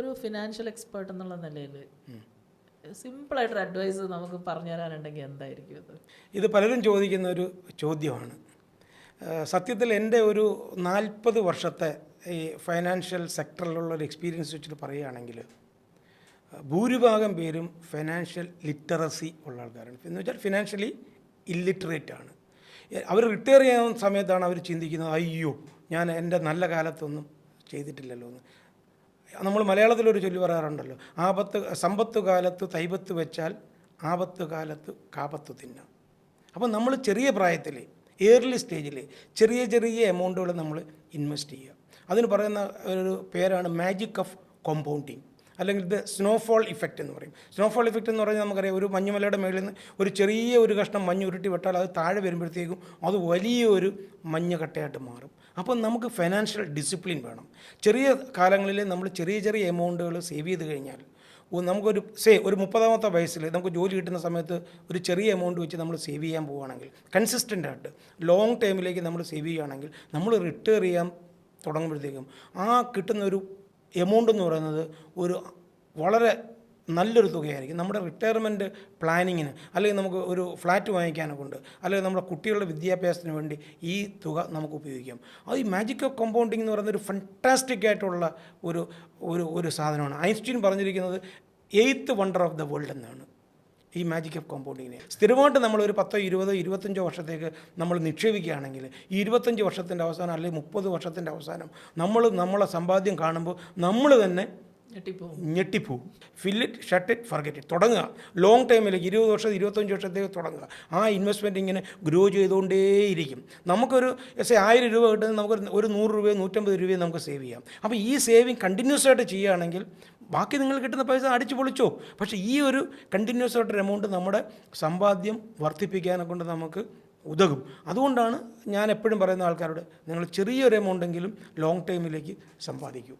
ഒരു financial expert എന്നുള്ള നിലയിൽ സിമ്പിളായിട്ടൊരു അഡ്വൈസ് നമുക്ക് പറഞ്ഞു തരാനുണ്ടെങ്കിൽ എന്തായിരിക്കും അത് ഇത് പലരും ചോദിക്കുന്ന ഒരു ചോദ്യമാണ്. സത്യത്തിൽ എന്റെ ഒരു നാൽപ്പത് വർഷത്തെ ഈ ഫൈനാൻഷ്യൽ സെക്ടറിലുള്ള ഒരു എക്സ്പീരിയൻസ് വെച്ചിട്ട് പറയുകയാണെങ്കിൽ ഭൂരിഭാഗം പേരും ഫിനാൻഷ്യൽ ലിറ്ററസി ഉള്ള ആൾക്കാരാണ്. എന്ന് വെച്ചാൽ ഫിനാൻഷ്യലി ഇല്ലിറ്ററേറ്റ് ആണ്. അവർ റിട്ടയർ ചെയ്യുന്ന സമയത്താണ് അവർ ചിന്തിക്കുന്നത് അയ്യോ ഞാൻ എന്റെ നല്ല കാലത്തൊന്നും ചെയ്തിട്ടില്ലല്ലോ എന്ന്. നമ്മൾ മലയാളത്തിലൊരു ചൊല്ലി പറയാറുണ്ടല്ലോ. ആപത്ത് സമ്പത്ത് കാലത്ത് തൈപത്ത് വെച്ചാൽ ആപത്ത് കാലത്ത് കാപത്ത് തിന്നാം. അപ്പോൾ നമ്മൾ ചെറിയ പ്രായത്തിൽ ഏർലി സ്റ്റേജിൽ ചെറിയ ചെറിയ എമൗണ്ടുകൾ നമ്മൾ ഇൻവെസ്റ്റ് ചെയ്യുക. അതിന് പറയുന്ന ഒരു പേരാണ് മാജിക് ഓഫ് കോമ്പൗണ്ടിങ് അല്ലെങ്കിൽ ഇത് സ്നോഫോൾ ഇഫക്റ്റ് എന്ന് പറയും. സ്നോഫോൾ ഇഫക്റ്റ് എന്ന് പറഞ്ഞാൽ നമുക്കറിയാം ഒരു മഞ്ഞുമലയുടെ മേളിൽ നിന്ന് ഒരു ചെറിയ ഒരു കഷ്ണം മഞ്ഞ് ഉരുട്ടി വിട്ടാൽ അത് താഴെ വരുമ്പോഴത്തേക്കും അത് വലിയൊരു മഞ്ഞുകട്ടയായിട്ട് മാറും. അപ്പോൾ നമുക്ക് ഫൈനാൻഷ്യൽ ഡിസിപ്ലിൻ വേണം. ചെറിയ കാലങ്ങളിൽ നമ്മൾ ചെറിയ ചെറിയ എമൗണ്ടുകൾ സേവ് ചെയ്ത് കഴിഞ്ഞാൽ നമുക്കൊരു സേ ഒരു മുപ്പതാമത്തെ വയസ്സിൽ നമുക്ക് ജോലി കിട്ടുന്ന സമയത്ത് ഒരു ചെറിയ എമൗണ്ട് വെച്ച് നമ്മൾ സേവ് ചെയ്യാൻ പോവുകയാണെങ്കിൽ കൺസിസ്റ്റന്റ് ആയിട്ട് ലോങ് ടൈമിലേക്ക് നമ്മൾ സേവ് ചെയ്യുകയാണെങ്കിൽ നമ്മൾ റിട്ടയർ ചെയ്യാൻ തുടങ്ങുമ്പോഴത്തേക്കും ആ കിട്ടുന്ന ഒരു എമൗണ്ട് എന്ന് പറയുന്നത് ഒരു വളരെ നല്ലൊരു തുകയായിരിക്കും. നമ്മുടെ റിട്ടയർമെന്റ് പ്ലാനിങ്ങിന് അല്ലെങ്കിൽ നമുക്ക് ഒരു ഫ്ലാറ്റ് വാങ്ങിക്കാനൊക്കെ ഉണ്ട്. അല്ലെങ്കിൽ നമ്മുടെ കുട്ടികളുടെ വിദ്യാഭ്യാസത്തിന് വേണ്ടി ഈ തുക നമുക്ക് ഉപയോഗിക്കാം. അത് ഈ മാജിക് ഓഫ് കോമ്പൗണ്ടിങ് എന്ന് പറയുന്ന ഒരു ഫണ്ടാസ്റ്റിക് ആയിട്ടുള്ള ഒരു ഒരു ഒരു സാധനമാണ്. ഐൻസ്റ്റീൻ പറഞ്ഞിരിക്കുന്നത് eighth wonder of the world എന്നാണ്. ഈ മാജിക് ഓഫ് കോമ്പൗണ്ടിങ്ങിനെ സ്ഥിരമായിട്ട് നമ്മൾ ഒരു പത്തോ ഇരുപതോ ഇരുപത്തഞ്ചോ വർഷത്തേക്ക് നമ്മൾ നിക്ഷേപിക്കുകയാണെങ്കിൽ ഈ ഇരുപത്തഞ്ച് വർഷത്തിന്റെ അവസാനം അല്ലെങ്കിൽ മുപ്പത് വർഷത്തിന്റെ അവസാനം നമ്മൾ നമ്മളെ സമ്പാദ്യം കാണുമ്പോൾ നമ്മൾ തന്നെ ഞെട്ടിപ്പോവും. Fill it shut it forget തുടങ്ങുക. ലോങ് ടൈമിലേക്ക് ഇരുപത് വർഷം ഇരുപത്തഞ്ച് വർഷത്തേക്ക് തുടങ്ങുക. ആ ഇൻവെസ്റ്റ്മെന്റ് ഇങ്ങനെ ഗ്രോ ചെയ്തുകൊണ്ടേയിരിക്കും. നമുക്കൊരു എസ് ആയിരം രൂപ കിട്ടുന്ന നമുക്ക് ഒരു നൂറ് രൂപയോ നൂറ്റമ്പത് രൂപയോ നമുക്ക് സേവ് ചെയ്യാം. അപ്പോൾ ഈ സേവിങ് കണ്ടിന്യൂസ് ആയിട്ട് ചെയ്യുകയാണെങ്കിൽ ബാക്കി നിങ്ങൾ കിട്ടുന്ന പൈസ അടിച്ചു പൊളിച്ചോ. പക്ഷേ ഈ ഒരു കണ്ടിന്യൂസ് ആയിട്ടൊരു എമൗണ്ട് നമ്മുടെ സമ്പാദ്യം വർദ്ധിപ്പിക്കാനെ കൊണ്ട് നമുക്ക് ഉതകും. അതുകൊണ്ടാണ് ഞാൻ എപ്പോഴും പറയുന്ന ആൾക്കാരോട് നിങ്ങൾ ചെറിയൊരു എമൗണ്ടെങ്കിലും ലോങ് ടൈമിലേക്ക് സമ്പാദിക്കൂ.